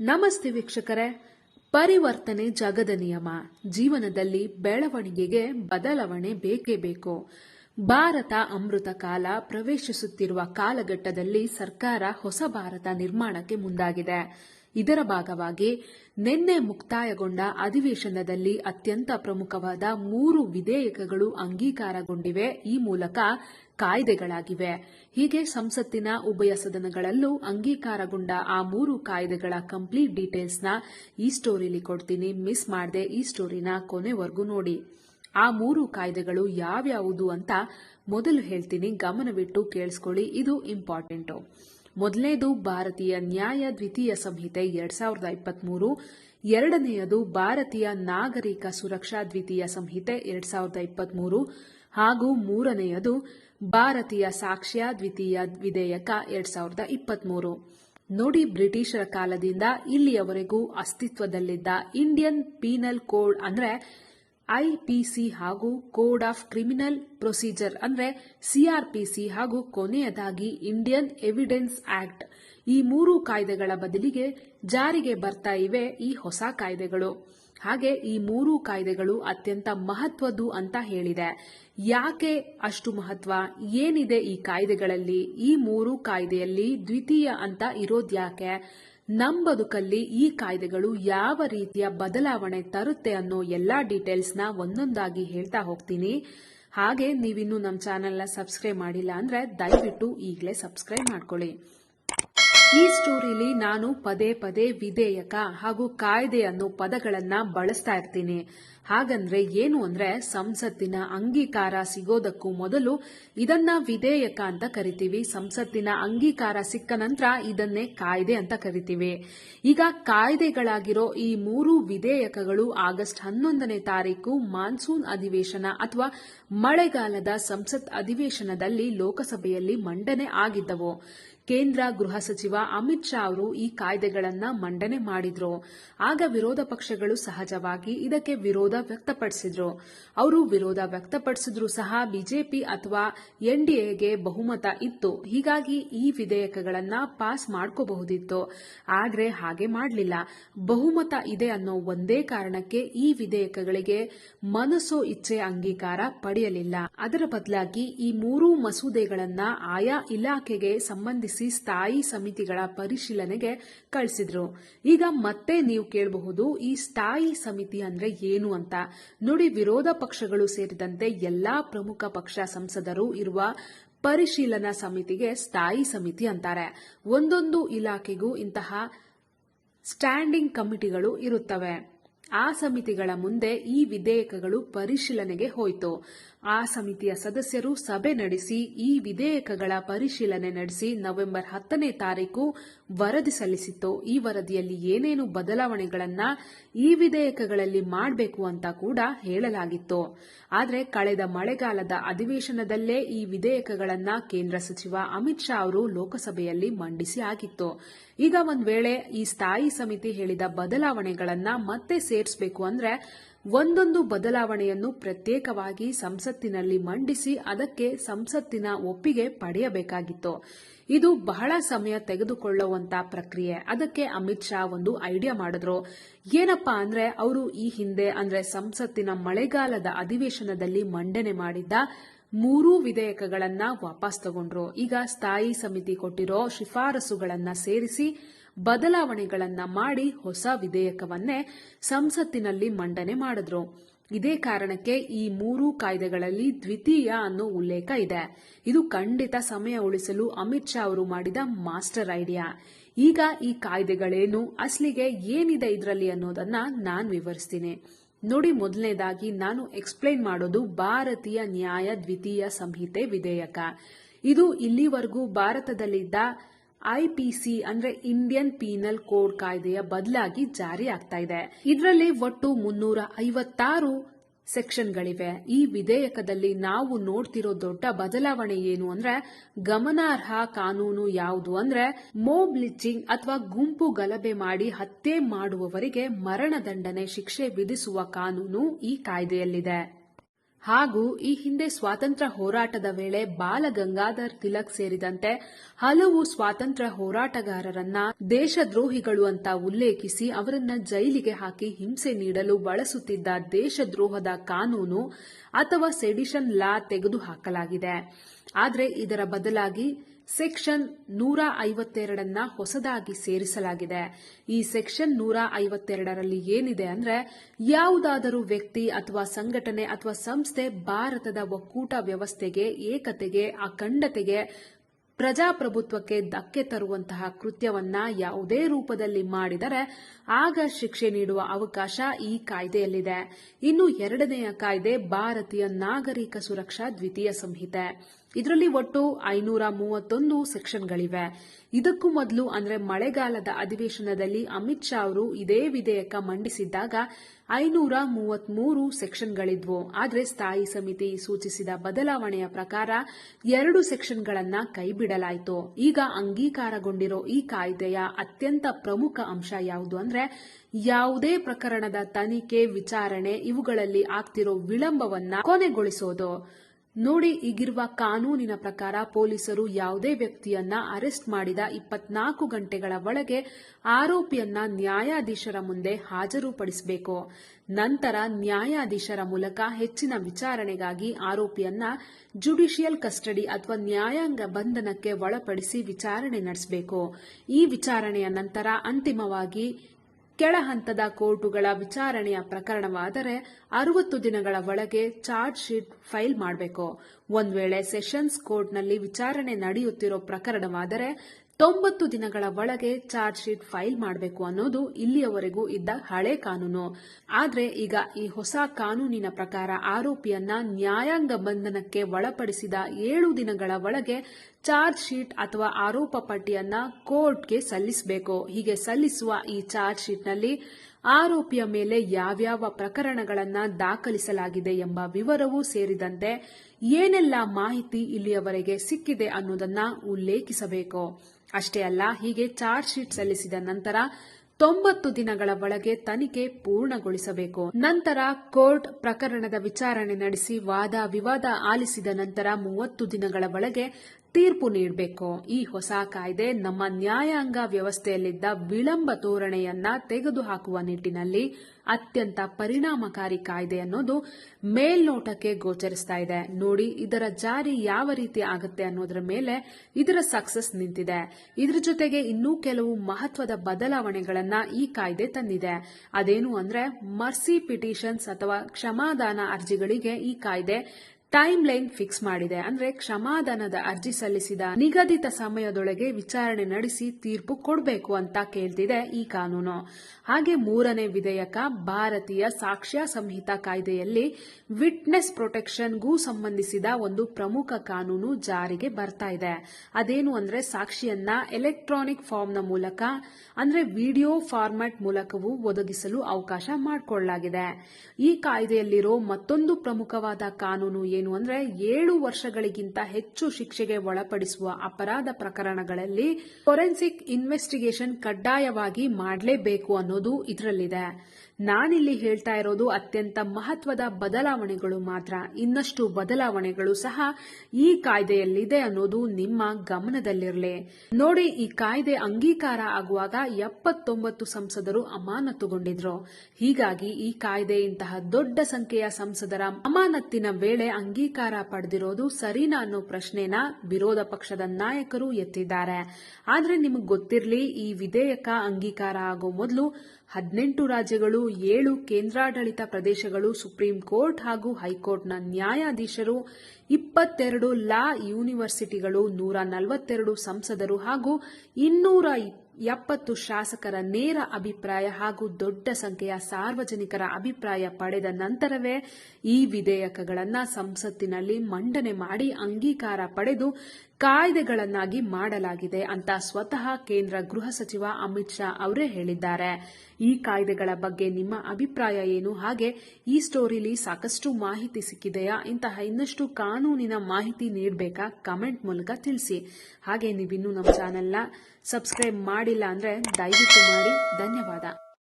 ನಮಸ್ತೆ ವೀಕ್ಷಕರೇ. ಪರಿವರ್ತನೆ ಜಗದ ನಿಯಮ. ಜೀವನದಲ್ಲಿ ಬೆಳವಣಿಗೆಗೆ ಬದಲಾವಣೆ ಬೇಕೇ ಬೇಕು. ಭಾರತ ಅಮೃತ ಕಾಲ ಪ್ರವೇಶಿಸುತ್ತಿರುವ ಕಾಲಘಟ್ಟದಲ್ಲಿ ಸರ್ಕಾರ ಹೊಸ ಭಾರತ ನಿರ್ಮಾಣಕ್ಕೆ ಮುಂದಾಗಿದೆ. ಇದರ ಭಾಗವಾಗಿ ನಿನ್ನೆ ಮುಕ್ತಾಯಗೊಂಡ ಅಧಿವೇಶನದಲ್ಲಿ ಅತ್ಯಂತ ಪ್ರಮುಖವಾದ ಮೂರು ವಿಧೇಯಕಗಳು ಅಂಗೀಕಾರಗೊಂಡಿವೆ. ಈ ಮೂಲಕ ಕಾಯ್ದೆಗಳಾಗಿವೆ. ಹೀಗೆ ಸಂಸತ್ತಿನ ಉಭಯ ಸದನಗಳಲ್ಲೂ ಅಂಗೀಕಾರಗೊಂಡ ಆ ಮೂರು ಕಾಯ್ದೆಗಳ ಕಂಪ್ಲೀಟ್ ಡೀಟೇಲ್ಸ್ನ ಈ ಸ್ಟೋರಿಲಿ ಕೊಡ್ತೀನಿ. ಮಿಸ್ ಮಾಡದೆ ಈ ಸ್ಟೋರಿನ ಕೊನೆವರೆಗೂ ನೋಡಿ. ಆ ಮೂರು ಕಾಯ್ದೆಗಳು ಯಾವ್ಯಾವುದು ಅಂತ ಮೊದಲು ಹೇಳ್ತೀನಿ. ಗಮನವಿಟ್ಟು ಕೇಳಿಸ್ಕೊಳ್ಳಿ. ಇದು ಇಂಪಾರ್ಟೆಂಟು. ಮೊದಲನೇದು ಭಾರತೀಯ ನ್ಯಾಯ, ದ್ವಿತೀಯ ಸಂಹಿತೆ ಎರಡ್ ಸಾವಿರದ ಇಪ್ಪತ್ಮೂರು. ಎರಡನೆಯದು ಭಾರತೀಯ ನಾಗರಿಕ ಸುರಕ್ಷಾ ದ್ವಿತೀಯ ಸಂಹಿತೆ ಎರಡ್ ಸಾವಿರದ ಇಪ್ಪತ್ಮೂರು. ಹಾಗೂ ಮೂರನೆಯದು ಭಾರತೀಯ ಸಾಕ್ಷ್ಯ ದ್ವಿತೀಯ ವಿಧೇಯಕ ಎರಡ್ ಸಾವಿರದ ಇಪ್ಪತ್ಮೂರು. ನೋಡಿ ಬ್ರಿಟಿಷರ ಕಾಲದಿಂದ ಇಲ್ಲಿಯವರೆಗೂ ಅಸ್ತಿತ್ವದಲ್ಲಿದ್ದ ಇಂಡಿಯನ್ ಪೀನಲ್ ಕೋಡ್ ಅಂದ್ರೆ ಐಪಿಸಿ ಹಾಗೂ ಕೋಡ್ ಆಫ್ ಕ್ರಿಮಿನಲ್ ಪ್ರೊಸೀಜರ್ ಅಂದ್ರೆ ಸಿಆರ್ಪಿಸಿ ಹಾಗೂ ಕೊನೆಯದಾಗಿ ಇಂಡಿಯನ್ ಎವಿಡೆನ್ಸ್ ಆಕ್ಟ್. ಈ ಮೂರು ಕಾಯ್ದೆಗಳ ಬದಲಿಗೆ ಜಾರಿಗೆ ಬರ್ತಾ ಇವೆ ಈ ಹೊಸ ಕಾಯ್ದೆಗಳು. ಹಾಗೆ ಈ ಮೂರು ಕಾಯ್ದೆಗಳು ಅತ್ಯಂತ ಮಹತ್ವದ್ದು ಅಂತ ಹೇಳಿದೆ. ಯಾಕೆ ಅಷ್ಟು ಮಹತ್ವ? ಏನಿದೆ ಈ ಕಾಯ್ದೆಗಳಲ್ಲಿ? ಈ ಮೂರು ಕಾಯ್ದೆಯಲ್ಲಿ ದ್ವಿತೀಯ ಅಂತ ಇರೋದ್ಯಾಕೆ? ನಮ್ ಬದುಕಲ್ಲಿ ಈ ಕಾಯ್ದೆಗಳು ಯಾವ ರೀತಿಯ ಬದಲಾವಣೆ ತರುತ್ತೆ ಅನ್ನೋ ಎಲ್ಲಾ ಡೀಟೇಲ್ಸ್ನ ಒಂದೊಂದಾಗಿ ಹೇಳ್ತಾ ಹೋಗ್ತೀನಿ. ಹಾಗೆ ನೀವಿನ್ನೂ ನಮ್ಮ ಚಾನೆಲ್ನ ಸಬ್ಸ್ಕ್ರೈಬ್ ಮಾಡಿಲ್ಲ ಅಂದ್ರೆ ದಯವಿಟ್ಟು ಈಗಲೇ ಸಬ್ಸ್ಕ್ರೈಬ್ ಮಾಡ್ಕೊಳ್ಳಿ. ಈ ಸ್ಟೋರಿಲಿ ನಾನು ಪದೇ ಪದೇ ವಿಧೇಯಕ ಹಾಗೂ ಕಾಯ್ದೆ ಅನ್ನೋ ಪದಗಳನ್ನ ಬಳಸ್ತಾ ಇರ್ತೀನಿ. ಹಾಗಂದ್ರೆ ಏನು ಅಂದ್ರೆ ಸಂಸತ್ತಿನ ಅಂಗೀಕಾರ ಸಿಗೋದಕ್ಕೂ ಮೊದಲು ಇದನ್ನ ವಿಧೇಯಕ ಅಂತ ಕರಿತೀವಿ. ಸಂಸತ್ತಿನ ಅಂಗೀಕಾರ ಸಿಕ್ಕ ನಂತರ ಇದನ್ನೇ ಕಾಯ್ದೆ ಅಂತ ಕರಿತೀವಿ. ಈಗ ಕಾಯ್ದೆಗಳಾಗಿರೋ ಈ ಮೂರು ವಿಧೇಯಕಗಳು ಆಗಸ್ಟ್ ಹನ್ನೊಂದನೇ ತಾರೀಕು ಮಾನ್ಸೂನ್ ಅಧಿವೇಶನ ಅಥವಾ ಮಳೆಗಾಲದ ಸಂಸತ್ ಅಧಿವೇಶನದಲ್ಲಿ ಲೋಕಸಭೆಯಲ್ಲಿ ಮಂಡನೆ ಆಗಿದ್ದವು. ಕೇಂದ್ರ ಗೃಹ ಸಚಿವ ಅಮಿತ್ ಶಾ ಅವರು ಈ ಕಾಯ್ದೆಗಳನ್ನ ಮಂಡನೆ ಮಾಡಿದ್ರು. ಆಗ ವಿರೋಧ ಪಕ್ಷಗಳು ಸಹಜವಾಗಿ ಇದಕ್ಕೆ ವಿರೋಧ ವ್ಯಕ್ತಪಡಿಸಿದ್ರು. ಅವರು ವಿರೋಧ ವ್ಯಕ್ತಪಡಿಸಿದ್ರು ಸಹ ಬಿಜೆಪಿ ಅಥವಾ ಎನ್ಡಿಎಗೆ ಬಹುಮತ ಇತ್ತು. ಹೀಗಾಗಿ ಈ ವಿಧೇಯಕಗಳನ್ನ ಪಾಸ್ ಮಾಡ್ಕೋಬಹುದಿತ್ತು. ಆದ್ರೆ ಹಾಗೆ ಮಾಡಲಿಲ್ಲ. ಬಹುಮತ ಇದೆ ಅನ್ನೋ ಒಂದೇ ಕಾರಣಕ್ಕೆ ಈ ವಿಧೇಯಕಗಳಿಗೆ ಮನಸ್ಸೋ ಇಚ್ಛೆ ಅಂಗೀಕಾರ ಪಡೆಯಲಿಲ್ಲ. ಅದರ ಬದಲಾಗಿ ಈ ಮೂರೂ ಮಸೂದೆಗಳನ್ನ ಆಯಾ ಇಲಾಖೆಗೆ ಸಂಬಂಧಿಸಿ ಸ್ಥಾಯಿ ಸಮಿತಿಗಳ ಪರಿಶೀಲನೆಗೆ ಕಳಿಸಿದ್ರು. ಈಗ ಮತ್ತೆ ನೀವು ಕೇಳಬಹುದು ಈ ಸ್ಥಾಯಿ ಸಮಿತಿ ಅಂದ್ರೆ ಏನು ಅಂತ. ನೋಡಿ, ವಿರೋಧ ಪಕ್ಷಗಳು ಸೇರಿದಂತೆ ಎಲ್ಲಾ ಪ್ರಮುಖ ಪಕ್ಷ ಸಂಸದರು ಇರುವ ಪರಿಶೀಲನಾ ಸಮಿತಿಗೆ ಸ್ಥಾಯಿ ಸಮಿತಿ ಅಂತಾರೆ. ಒಂದೊಂದು ಇಲಾಖೆಗೂ ಇಂತಹ ಸ್ಟ್ಯಾಂಡಿಂಗ್ ಕಮಿಟಿಗಳು ಇರುತ್ತವೆ. ಆ ಸಮಿತಿಗಳ ಮುಂದೆ ಈ ವಿಧೇಯಕಗಳು ಪರಿಶೀಲನೆಗೆ ಹೋಯಿತು. ಆ ಸಮಿತಿಯ ಸದಸ್ಯರು ಸಭೆ ನಡೆಸಿ ಈ ವಿಧೇಯಕಗಳ ಪರಿಶೀಲನೆ ನಡೆಸಿ ನವೆಂಬರ್ ಹತ್ತನೇ ತಾರೀಕು ವರದಿ ಸಲ್ಲಿಸಿತ್ತು. ಈ ವರದಿಯಲ್ಲಿ ಏನೇನು ಬದಲಾವಣೆಗಳನ್ನ ಈ ವಿಧೇಯಕಗಳಲ್ಲಿ ಮಾಡಬೇಕು ಅಂತ ಕೂಡ ಹೇಳಲಾಗಿತ್ತು. ಆದರೆ ಕಳೆದ ಮಳೆಗಾಲದ ಅಧಿವೇಶನದಲ್ಲೇ ಈ ವಿಧೇಯಕಗಳನ್ನ ಕೇಂದ್ರ ಸಚಿವ ಅಮಿತ್ ಶಾ ಅವರು ಲೋಕಸಭೆಯಲ್ಲಿ ಮಂಡಿಸಿ ಆಗಿತ್ತು. ಈಗ ಒಂದ್ ವೇಳೆ ಈ ಸ್ಥಾಯಿ ಸಮಿತಿ ಹೇಳಿದ ಬದಲಾವಣೆಗಳನ್ನ ಮತ್ತೆ ಸೇರಿಸಬೇಕು ಅಂದ್ರೆ ಒಂದೊಂದು ಬದಲಾವಣೆಯನ್ನು ಪ್ರತ್ಯೇಕವಾಗಿ ಸಂಸತ್ತಿನಲ್ಲಿ ಮಂಡಿಸಿ ಅದಕ್ಕೆ ಸಂಸತ್ತಿನ ಒಪ್ಪಿಗೆ ಪಡೆಯಬೇಕಾಗಿತ್ತು. ಇದು ಬಹಳ ಸಮಯ ತೆಗೆದುಕೊಳ್ಳುವಂತ ಪ್ರಕ್ರಿಯೆ. ಅದಕ್ಕೆ ಅಮಿತ್ ಶಾ ಒಂದು ಐಡಿಯಾ ಮಾಡಿದ್ರು. ಏನಪ್ಪಾ ಅಂದ್ರೆ ಅವರು ಈ ಹಿಂದೆ ಅಂದ್ರೆ ಸಂಸತ್ತಿನ ಮಳೆಗಾಲದ ಅಧಿವೇಶನದಲ್ಲಿ ಮಂಡನೆ ಮಾಡಿದ್ದ ಮೂರೂ ವಿಧೇಯಕಗಳನ್ನ ವಾಪಸ್ ತಗೊಂಡ್ರು. ಈಗ ಸ್ಥಾಯಿ ಸಮಿತಿ ಕೊಟ್ಟಿರೋ ಶಿಫಾರಸುಗಳನ್ನ ಸೇರಿಸಿ ಬದಲಾವಣೆಗಳನ್ನ ಮಾಡಿ ಹೊಸ ವಿಧೇಯಕವನ್ನೇ ಸಂಸತ್ತಿನಲ್ಲಿ ಮಂಡನೆ ಮಾಡಿದ್ರು. ಇದೇ ಕಾರಣಕ್ಕೆ ಈ ಮೂರೂ ಕಾಯ್ದೆಗಳಲ್ಲಿ ದ್ವಿತೀಯ ಅನ್ನೋ ಉಲ್ಲೇಖ ಇದೆ. ಇದು ಖಂಡಿತ ಸಮಯ ಉಳಿಸಲು ಅಮಿತ್ ಶಾ ಅವರು ಮಾಡಿದ ಮಾಸ್ಟರ್ ಐಡಿಯಾ. ಈಗ ಈ ಕಾಯ್ದೆಗಳೇನು, ಅಸಲಿಗೆ ಏನಿದೆ ಇದರಲ್ಲಿ ಅನ್ನೋದನ್ನ ನಾನು ವಿವರಿಸ್ತೀನಿ. ನೋಡಿ ಮೊದಲನೇದಾಗಿ ನಾನು ಎಕ್ಸ್ಪ್ಲೈನ್ ಮಾಡೋದು ಭಾರತೀಯ ನ್ಯಾಯ ದ್ವಿತೀಯ ಸಂಹಿತೆ ವಿಧೇಯಕ. ಇದು ಇಲ್ಲಿವರೆಗೂ ಭಾರತದಲ್ಲಿದ್ದ ಐಪಿಸಿ ಅಂದ್ರೆ ಇಂಡಿಯನ್ ಪೀನಲ್ ಕೋಡ್ ಕಾಯ್ದೆಯ ಬದಲಾಗಿ ಜಾರಿ ಆಗ್ತಾ ಇದೆ. ಇದರಲ್ಲಿ ಒಟ್ಟು ಮುನ್ನೂರ ಐವತ್ತಾರು ಸೆಕ್ಷನ್ಗಳಿವೆ. ಈ ವಿಧೇಯಕದಲ್ಲಿ ನಾವು ನೋಡ್ತಿರೋ ದೊಡ್ಡ ಬದಲಾವಣೆ ಏನು ಅಂದ್ರೆ ಗಮನಾರ್ಹ ಕಾನೂನು ಯಾವುದು ಅಂದ್ರೆ ಮೋಬ್ ಲಿಚಿಂಗ್ ಅಥವಾ ಗುಂಪು ಗಲಭೆ ಮಾಡಿ ಹತ್ಯೆ ಮಾಡುವವರಿಗೆ ಮರಣದಂಡನೆ ಶಿಕ್ಷೆ ವಿಧಿಸುವ ಕಾನೂನು ಈ ಕಾಯ್ದೆಯಲ್ಲಿದೆ. ಹಾಗೂ ಈ ಹಿಂದೆ ಸ್ವಾತಂತ್ರ್ಯ ಹೋರಾಟದ ವೇಳೆ ಬಾಲಗಂಗಾಧರ್ ತಿಲಕ್ ಸೇರಿದಂತೆ ಹಲವು ಸ್ವಾತಂತ್ರ್ಯ ಹೋರಾಟಗಾರರನ್ನ ದೇಶದ್ರೋಹಿಗಳು ಅಂತ ಉಲ್ಲೇಖಿಸಿ ಅವರನ್ನ ಜೈಲಿಗೆ ಹಾಕಿ ಹಿಂಸೆ ನೀಡಲು ಬಳಸುತ್ತಿದ್ದ ದೇಶದ್ರೋಹದ ಕಾನೂನು ಅಥವಾ ಸೆಡಿಷನ್ ಲಾ ತೆಗೆದುಹಾಕಲಾಗಿದೆ. ಆದರೆ ಇದರ ಬದಲಾಗಿ ಸೆಕ್ಷನ್ ನೂರ ಐವತ್ತೆರಡನ್ನ ಹೊಸದಾಗಿ ಸೇರಿಸಲಾಗಿದೆ. ಈ ಸೆಕ್ಷನ್ ನೂರ ಐವತ್ತೆರಡರಲ್ಲಿ ಏನಿದೆ ಅಂದ್ರೆ, ಯಾವುದಾದರೂ ವ್ಯಕ್ತಿ ಅಥವಾ ಸಂಘಟನೆ ಅಥವಾ ಸಂಸ್ಥೆ ಭಾರತದ ಒಕ್ಕೂಟ ವ್ಯವಸ್ಥೆಗೆ, ಏಕತೆಗೆ, ಅಖಂಡತೆಗೆ, ಪ್ರಜಾಪ್ರಭುತ್ವಕ್ಕೆ ಧಕ್ಕೆ ತರುವಂತಹ ಕೃತ್ಯವನ್ನ ಯಾವುದೇ ರೂಪದಲ್ಲಿ ಮಾಡಿದರೆ, ಆಗ ಶಿಕ್ಷೆ ನೀಡುವ ಅವಕಾಶ ಈ ಕಾಯ್ದೆಯಲ್ಲಿದೆ. ಇನ್ನು ಎರಡನೆಯ ಕಾಯ್ದೆ ಭಾರತೀಯ ನಾಗರಿಕ ಸುರಕ್ಷಾ ದ್ವಿತೀಯ ಸಂಹಿತೆ. ಇದರಲ್ಲಿ ಒಟ್ಟು ಐನೂರ ಮೂವತ್ತೊಂದು ಸೆಕ್ಷನ್ಗಳಿವೆ. ಇದಕ್ಕೂ ಮೊದಲು ಅಂದ್ರೆ ಮಳೆಗಾಲದ ಅಧಿವೇಶನದಲ್ಲಿ ಅಮಿತ್ ಶಾ ಅವರು ಇದೇ ವಿಧೇಯಕ ಮಂಡಿಸಿದ್ದಾಗ ಐನೂರ ಮೂವತ್ಮೂರು ಸೆಕ್ಷನ್ಗಳಿದ್ವು. ಆದರೆ ಸ್ಥಾಯಿ ಸಮಿತಿ ಸೂಚಿಸಿದ ಬದಲಾವಣೆಯ ಪ್ರಕಾರ ಎರಡು ಸೆಕ್ಷನ್ಗಳನ್ನ ಕೈಬಿಡಲಾಯಿತು. ಈಗ ಅಂಗೀಕಾರಗೊಂಡಿರೋ ಈ ಕಾಯ್ದೆಯ ಅತ್ಯಂತ ಪ್ರಮುಖ ಅಂಶ ಯಾವುದು ಅಂದ್ರೆ ಯಾವುದೇ ಪ್ರಕರಣದ ತನಿಖೆ ವಿಚಾರಣೆ ಇವುಗಳಲ್ಲಿ ಆಗ್ತಿರೋ ವಿಳಂಬವನ್ನ ಕೊನೆಗೊಳಿಸೋದು. ನೋಡಿ, ಈಗಿರುವ ಕಾನೂನಿನ ಪ್ರಕಾರ ಪೊಲೀಸರು ಯಾವುದೇ ವ್ಯಕ್ತಿಯನ್ನ ಅರೆಸ್ಟ್ ಮಾಡಿದ ಇಪ್ಪತ್ನಾಲ್ಕು ಗಂಟೆಗಳ ಒಳಗೆ ಆರೋಪಿಯನ್ನ ನ್ಯಾಯಾಧೀಶರ ಮುಂದೆ ಹಾಜರುಪಡಿಸಬೇಕು. ನಂತರ ನ್ಯಾಯಾಧೀಶರ ಮೂಲಕ ಹೆಚ್ಚಿನ ವಿಚಾರಣೆಗಾಗಿ ಆರೋಪಿಯನ್ನ ಜುಡಿಷಿಯಲ್ ಕಸ್ಟಡಿ ಅಥವಾ ನ್ಯಾಯಾಂಗ ಬಂಧನಕ್ಕೆ ಒಳಪಡಿಸಿ ವಿಚಾರಣೆ ನಡೆಸಬೇಕು. ಈ ವಿಚಾರಣೆಯ ನಂತರ ಅಂತಿಮವಾಗಿ ಕೆಳ ಹಂತದ ಕೋರ್ಟುಗಳ ವಿಚಾರಣೆಯ ಪ್ರಕರಣವಾದರೆ ಅರವತ್ತು ದಿನಗಳ ಒಳಗೆ ಚಾರ್ಜ್ ಶೀಟ್ ಫೈಲ್ ಮಾಡಬೇಕು. ಒಂದು ವೇಳೆ ಸೆಷನ್ಸ್ ಕೋರ್ಟ್ನಲ್ಲಿ ವಿಚಾರಣೆ ನಡೆಯುತ್ತಿರೋ ಪ್ರಕರಣವಾದರೆ ತೊಂಬತ್ತು ದಿನಗಳ ಒಳಗೆ ಚಾರ್ಜ್ ಶೀಟ್ ಫೈಲ್ ಮಾಡಬೇಕು ಅನ್ನೋದು ಇಲ್ಲಿಯವರೆಗೂ ಇದ್ದ ಹಳೆ ಕಾನೂನು. ಆದರೆ ಈಗ ಈ ಹೊಸ ಕಾನೂನಿನ ಪ್ರಕಾರ ಆರೋಪಿಯನ್ನ ನ್ಯಾಯಾಂಗ ಬಂಧನಕ್ಕೆ ಒಳಪಡಿಸಿದ ಏಳು ದಿನಗಳ ಒಳಗೆ ಚಾರ್ಜ್ ಶೀಟ್ ಅಥವಾ ಆರೋಪ ಪಟ್ಟಿಯನ್ನ ಕೋರ್ಟ್ಗೆ ಸಲ್ಲಿಸಬೇಕು. ಹೀಗೆ ಸಲ್ಲಿಸುವ ಈ ಚಾರ್ಜ್ ಶೀಟ್ನಲ್ಲಿ ಆರೋಪಿಯ ಮೇಲೆ ಯಾವ್ಯಾವ ಪ್ರಕರಣಗಳನ್ನ ದಾಖಲಿಸಲಾಗಿದೆ ಎಂಬ ವಿವರವೂ ಸೇರಿದಂತೆ ಏನೆಲ್ಲ ಮಾಹಿತಿ ಇಲ್ಲಿಯವರೆಗೆ ಸಿಕ್ಕಿದೆ ಅನ್ನೋದನ್ನ ಉಲ್ಲೇಖಿಸಬೇಕು. ಅಷ್ಟೇ ಅಲ್ಲ, ಹೀಗೆ ಚಾರ್ಜ್ ಶೀಟ್ ಸಲ್ಲಿಸಿದ ನಂತರ ತೊಂಬತ್ತು ದಿನಗಳ ಒಳಗೆ ತನಿಖೆ ಪೂರ್ಣಗೊಳಿಸಬೇಕು. ನಂತರ ಕೋರ್ಟ್ ಪ್ರಕರಣದ ವಿಚಾರಣೆ ನಡೆಸಿ ವಾದ ವಿವಾದ ಆಲಿಸಿದ ನಂತರ ಮೂವತ್ತು ದಿನಗಳ ಒಳಗೆ ತೀರ್ಪು ನೀಡಬೇಕು. ಈ ಹೊಸ ಕಾಯ್ದೆ ನಮ್ಮ ನ್ಯಾಯಾಂಗ ವ್ಯವಸ್ಥೆಯಲ್ಲಿದ್ದ ವಿಳಂಬ ತೋರಣೆಯನ್ನ ತೆಗೆದುಹಾಕುವ ನಿಟ್ಟಿನಲ್ಲಿ ಅತ್ಯಂತ ಪರಿಣಾಮಕಾರಿ ಕಾಯ್ದೆ ಅನ್ನೋದು ಮೇಲ್ನೋಟಕ್ಕೆ ಗೋಚರಿಸ್ತಾ ಇದೆ. ನೋಡಿ, ಇದರ ಜಾರಿ ಯಾವ ರೀತಿ ಆಗುತ್ತೆ ಅನ್ನೋದರ ಮೇಲೆ ಇದರ ಸಕ್ಸಸ್ ನಿಂತಿದೆ. ಇದರ ಜೊತೆಗೆ ಇನ್ನೂ ಕೆಲವು ಮಹತ್ವದ ಬದಲಾವಣೆಗಳನ್ನ ಈ ಕಾಯ್ದೆ ತಂದಿದೆ. ಅದೇನು ಅಂದ್ರೆ ಮರ್ಸಿ ಪಿಟಿಷನ್ಸ್ ಅಥವಾ ಕ್ಷಮಾದಾನ ಅರ್ಜಿಗಳಿಗೆ ಈ ಕಾಯ್ದೆ ಟೈಮ್ ಲೈನ್ ಫಿಕ್ಸ್ ಮಾಡಿದೆ. ಅಂದ್ರೆ ಕ್ಷಮಾದಾನದ ಅರ್ಜಿ ಸಲ್ಲಿಸಿದ ನಿಗದಿತ ಸಮಯದೊಳಗೆ ವಿಚಾರಣೆ ನಡೆಸಿ ತೀರ್ಪು ಕೊಡಬೇಕು ಅಂತ ಕೇಳ್ತಿದೆ ಈ ಕಾನೂನು. ಹಾಗೆ ಮೂರನೇ ವಿಧೇಯಕ ಭಾರತೀಯ ಸಾಕ್ಷ್ಯ ಸಂಹಿತಾ ಕಾಯ್ದೆಯಲ್ಲಿ ವಿಟ್ನೆಸ್ ಪ್ರೊಟೆಕ್ಷನ್ಗೂ ಸಂಬಂಧಿಸಿದ ಒಂದು ಪ್ರಮುಖ ಕಾನೂನು ಜಾರಿಗೆ ಬರ್ತಾ ಇದೆ. ಅದೇನು ಅಂದ್ರೆ ಸಾಕ್ಷಿಯನ್ನ ಎಲೆಕ್ಟ್ರಾನಿಕ್ ಫಾರ್ಮ್ನ ಮೂಲಕ, ಅಂದ್ರೆ ವಿಡಿಯೋ ಫಾರ್ಮ್ಯಾಟ್ ಮೂಲಕವೂ ಒದಗಿಸಲು ಅವಕಾಶ ಮಾಡಿಕೊಳ್ಳಲಾಗಿದೆ ಈ ಕಾಯ್ದೆಯಲ್ಲಿರೋ ಮತ್ತೊಂದು ಪ್ರಮುಖವಾದ ಕಾನೂನು ಏನು ಅಂದ್ರೆ ಏಳು ವರ್ಷಗಳಿಗಿಂತ ಹೆಚ್ಚು ಶಿಕ್ಷೆಗೆ ಒಳಪಡಿಸುವ ಅಪರಾಧ ಪ್ರಕರಣಗಳಲ್ಲಿ ಫೊರೆನ್ಸಿಕ್ ಇನ್ವೆಸ್ಟಿಗೇಷನ್ ಕಡ್ಡಾಯವಾಗಿ ಮಾಡಲೇಬೇಕು ಅನ್ನೋದು ಇದರಲ್ಲಿದೆ. ನಾನಿಲ್ಲಿ ಹೇಳ್ತಾ ಇರೋದು ಅತ್ಯಂತ ಮಹತ್ವದ ಬದಲಾವಣೆಗಳು ಮಾತ್ರ. ಇನ್ನಷ್ಟು ಬದಲಾವಣೆಗಳು ಸಹ ಈ ಕಾಯ್ದೆಯಲ್ಲಿದೆ ಅನ್ನೋದು ನಿಮ್ಮ ಗಮನದಲ್ಲಿರಲಿ. ನೋಡಿ, ಈ ಕಾಯ್ದೆ ಅಂಗೀಕಾರ ಆಗುವಾಗ ಎಪ್ಪತ್ತೊಂಬತ್ತು ಸಂಸದರು ಅಮಾನತುಗೊಂಡಿದ್ರು. ಹೀಗಾಗಿ ಈ ಕಾಯ್ದೆ ಇಂತಹ ದೊಡ್ಡ ಸಂಖ್ಯೆಯ ಸಂಸದರ ಅಮಾನತ್ತಿನ ವೇಳೆ ಅಂಗೀಕಾರ ಪಡೆದಿರೋದು ಸರಿನಾ ಅನ್ನೋ ಪ್ರಶ್ನೆನ ವಿರೋಧ ಪಕ್ಷದ ನಾಯಕರು ಎತ್ತಿದ್ದಾರೆ. ಆದ್ರೆ ನಿಮಗೆ ಗೊತ್ತಿರಲಿ, ಈ ವಿಧೇಯಕ ಅಂಗೀಕಾರ ಆಗೋ ಮೊದಲು ಹದಿನೆಂಟು ರಾಜ್ಯಗಳು ಏಳು ಕೇಂದ್ರಾಡಳಿತ ಪ್ರದೇಶಗಳು ಸುಪ್ರೀಂ ಕೋರ್ಟ್ ಹಾಗೂ ಹೈಕೋರ್ಟ್ನ ನ್ಯಾಯಾಧೀಶರು, ಇಪ್ಪತ್ತೆರಡು ಲಾ ಯೂನಿವರ್ಸಿಟಿಗಳು, ನೂರ ನಲವತ್ತೆರಡು ಸಂಸದರು ಹಾಗೂ ಇನ್ನೂರ ಎಪ್ಪತ್ತು ಶಾಸಕರ ನೇರ ಅಭಿಪ್ರಾಯ ಹಾಗೂ ದೊಡ್ಡ ಸಂಖ್ಯೆಯ ಸಾರ್ವಜನಿಕರ ಅಭಿಪ್ರಾಯ ಪಡೆದ ನಂತರವೇ ಈ ವಿಧೇಯಕಗಳನ್ನು ಸಂಸತ್ತಿನಲ್ಲಿ ಮಂಡನೆ ಮಾಡಿ ಅಂಗೀಕಾರ ಪಡೆದು ಕಾಯ್ದೆಗಳನ್ನಾಗಿ ಮಾಡಲಾಗಿದೆ ಅಂತ ಸ್ವತಃ ಕೇಂದ್ರ ಗೃಹ ಸಚಿವ ಅಮಿತ್ ಶಾ ಅವರೇ ಹೇಳಿದ್ದಾರೆ. ಈ ಕಾಯ್ದೆಗಳ ಬಗ್ಗೆ ನಿಮ್ಮ ಅಭಿಪ್ರಾಯ ಏನು? ಹಾಗೆ ಈ ಸ್ಟೋರಿಲಿ ಸಾಕಷ್ಟು ಮಾಹಿತಿ ಸಿಕ್ಕಿದೆಯಾ? ಇಂತಹ ಇನ್ನಷ್ಟು ಕಾನೂನಿನ ಮಾಹಿತಿ ನೀಡಬೇಕಾ? ಕಮೆಂಟ್ ಮೂಲಕ ತಿಳಿಸಿ. ಹಾಗೆ ನೀವಿನ್ನೂ ನಮ್ಮ ಚಾನೆಲ್ನ ಸಬ್ಸ್ಕ್ರೈಬ್ ಮಾಡಿಲ್ಲ ಅಂದ್ರೆ ದಯವಿಟ್ಟು ಮಾಡಿ. ಧನ್ಯವಾದ.